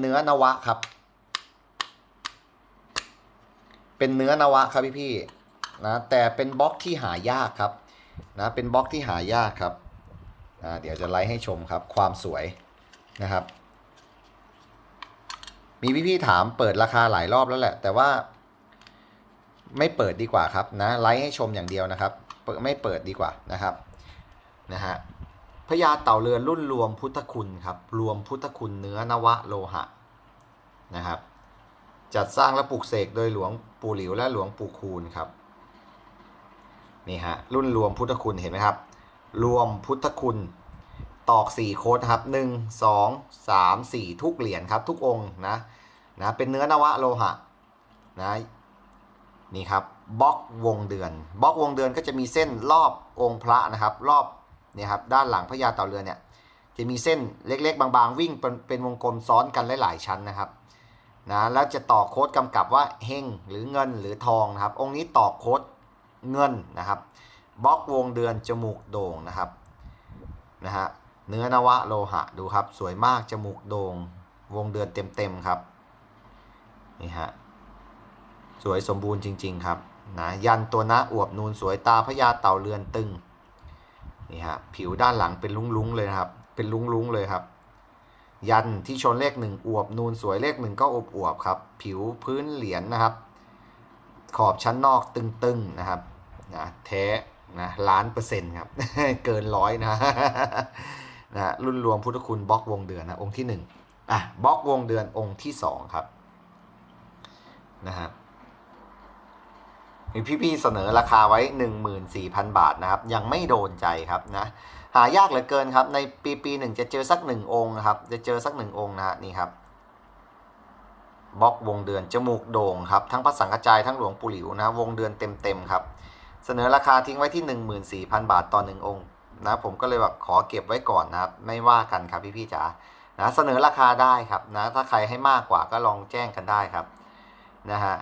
เนื้อนวะครับ เป็นเนื้อนวะครับพี่พี่นะแต่เป็นบล็อกที่หายากครับนะเป็นบล็อกที่หายากครับนะเดี๋ยวจะไลฟ์ให้ชมครับความสวยนะครับ มีพี่ๆถามเปิดราคาหลายรอบแล้วแหละ แต่ว่าไม่เปิดดีกว่าครับนะไลฟ์ให้ชมอย่างเดียวนะครับ ไม่เปิดดีกว่านะครับนะฮะ พญาเต่าเรือนรุ่นรวมพุทธคุณครับ รวมพุทธคุณเนื้อนวะโลหะนะครับ จัดสร้างและปลูกเสกโดยหลวงปู่หลิวและหลวงปู่คูณครับ นี่ฮะรุ่นรวมพุทธคุณเห็นไหมครับ รวมพุทธคุณตอก4โค้ดครับ1 2 3 4 ทุกเหรียญครับ ทุกองค์นะนะเป็นเนื้อนวะโลหะนะนี่ครับบล็อกวงเดือนบล็อกวงเดือนก็จะมีเส้นรอบองค์พระนะครับ รอบ เนี่ยครับด้านหลังพญาเต่าเรือนเนี่ยจะมีเส้นเล็กๆ บางๆ วิ่งเป็นวงกลมซ้อนกันหลายๆชั้นนะครับนะแล้วจะต่อโค้ดกำกับว่าเฮงหรือเงินหรือทองนะครับ องค์นี้ต่อโค้ดเงินนะครับบล็อกวงเดือนจมูกโด่งนะครับนะฮะเนื้อนวะโลหะดูครับ สวยมากจมูกโด่งวงเดือนเต็มๆครับนี่ฮะสวยสมบูรณ์จริง ๆ ครับนะยันตัวน้าอวบนูนสวยตาพญาเต่าเรือนตึง นี่ฮะผิวด้านหลังเป็นลุ้งๆเลยนะครับ เป็นลุ้งๆเลยครับ ยันที่ชนเลขหนึ่งอวบนูนสวยเลขหนึ่งก็อวบอวบครับ ผิวพื้นเหรียญนะครับ ขอบชั้นนอกตึงๆนะครับนะแท้นะล้านเปอร์เซ็นต์ครับ เกินร้อยนะนะรุ่นรวมพุทธคุณบล็อกวงเดือนนะองค์ที่หนึ่งอะบล็อกวงเดือนองค์ที่สองครับนะฮะมี พี่ๆเสนอราคาไว้ 14,000 บาทนะครับ ยังไม่โดนใจครับนะหายากเหลือเกินครับ ในปีปีหนึ่งจะเจอสักหนึ่งองค์ครับ จะเจอสักหนึ่งองค์นะฮะนี่ครับบล็อกวงเดือนจมูกโด่งครับ ทั้งพระสังฆจายทั้งหลวงปู่หลิวนะวงเดือนเต็มๆครับ เสนอราคาทิ้งไว้ที่ 14,000 บาทต่อหนึ่งองค์นะผมก็เลยแบบขอเก็บไว้ก่อนนะครับ ไม่ว่ากันครับพี่ๆจ๋านะเสนอราคาได้ครับนะถ้าใครให้มากกว่าก็ลองแจ้งกันได้ครับนะฮะ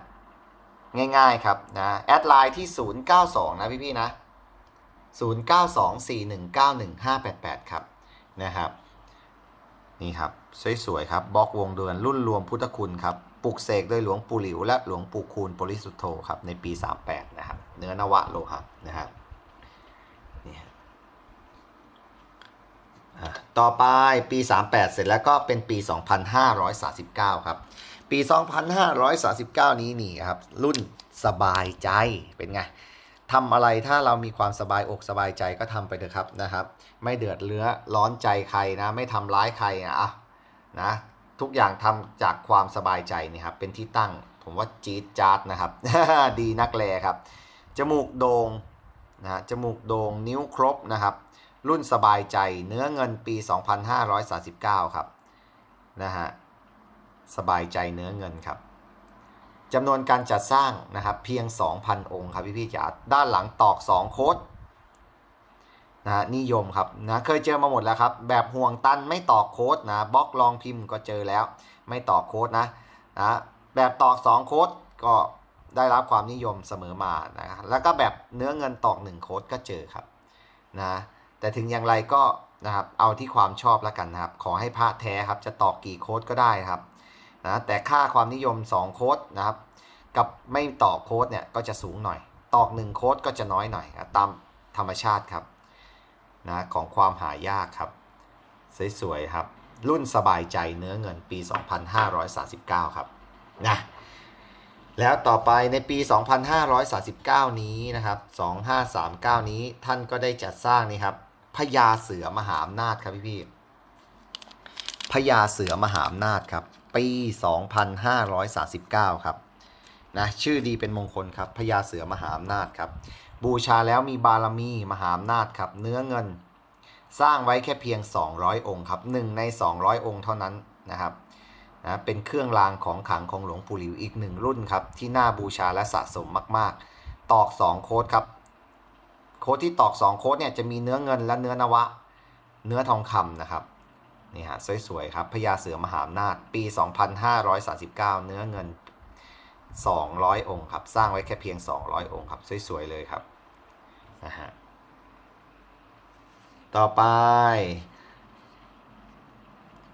ง่ายๆครับนะแอดไลน์ที่ 092 นะพี่ๆนะ 0924191588 ครับนะครับนี่ครับสวยๆครับบล็อกวงเดือนรุ่นรวมพุทธคุณครับปลุกเสกโดยหลวงปู่หลิว และหลวงปู่คูณปริสุทธโธครับในปี 38 นะครับ เนื้อนวะโลหะนะครับนี่ต่อไปปี 38 เสร็จแล้วก็เป็นปี 2539 ครับ ปี 2539 นี้นี่ครับ รุ่นสบายใจเป็นไงทำอะไรถ้าเรามีความสบายอกสบายใจก็ทำไปเถอะครับนะครับ ไม่เดือดเนื้อร้อนใจใครนะ ไม่ทำร้ายใครนะอะนะทุกอย่างทำจากความสบายใจนี่ครับ เป็นที่ตั้งผมว่าจี๊ดจ๊าดนะครับ ดีนักแลครับ จมูกโดง่งนะฮะจมูกโด่งนิ้วครบนะครับ รุ่นสบายใจเนื้อเงินปี 2539 ครับนะฮะ สบายใจเนื้อเงินครับจำนวนการจัดสร้างนะครับเพียง 2,000 องค์ครับพี่พี่จ๋าด้านหลังตอก 2 โค้ดนะฮะนิยมครับนะเคยเจอมาหมดแล้วครับ แบบห่วงตันไม่ตอกโค้ดนะบล็อกลองพิมพ์ก็เจอแล้ว ไม่ตอกโค้ดนะนะแบบตอก 2 โค้ดก็ได้รับความนิยมเสมอมานะแล้วก็แบบเนื้อเงินตอก 1 โค้ดก็เจอครับนะแต่ถึงอย่างไรก็นะครับเอาที่ความชอบแล้วกันนะครับ ขอให้พระแท้ครับจะตอกกี่โค้ดก็ได้ครับ นะแต่ค่าความนิยม 2 โค้ดนะครับ กับไม่ต่อโค้ดเนี่ยก็จะสูงหน่อย ตอก 1 โค้ดก็จะน้อยหน่อยตามธรรมชาติครับนะของความหายากครับ สวยๆครับ รุ่นสบายใจเนื้อเงินปี 2539 ครับนะแล้วต่อไปในปี 2539 นี้นะครับ 2539 นี้ท่านก็ได้จัดสร้างนี่ครับพญาเสือมหาอำนาจครับพี่ๆ พญาเสือมหาอำนาจครับ ปี 2539 ครับนะชื่อดีเป็นมงคลครับพญาเสือมหาอำนาจครับ บูชาแล้วมีบารมีมหาอำนาจครับ เนื้อเงิน สร้างไว้แค่เพียง 200 องค์ครับหนึ่งใน 200 องค์เท่านั้นนะครับนะเป็นเครื่องรางของขลังของหลวงปู่หลิวอีกหนึ่งรุ่นครับ ที่น่าบูชาและสะสมมาก ๆ ตอก 2 โค้ดครับ โค้ดที่ตอก 2 โค้ดเนี่ยจะมีเนื้อเงินและเนื้อนวะ เนื้อทองคำนะครับ นี่ฮะสวยๆครับพญาเสือมหาอำนาจปี 2539 เนื้อเงิน 200 องค์ครับ สร้างไว้แค่เพียง 200 องค์ครับสวยๆเลยครับนะฮะต่อไป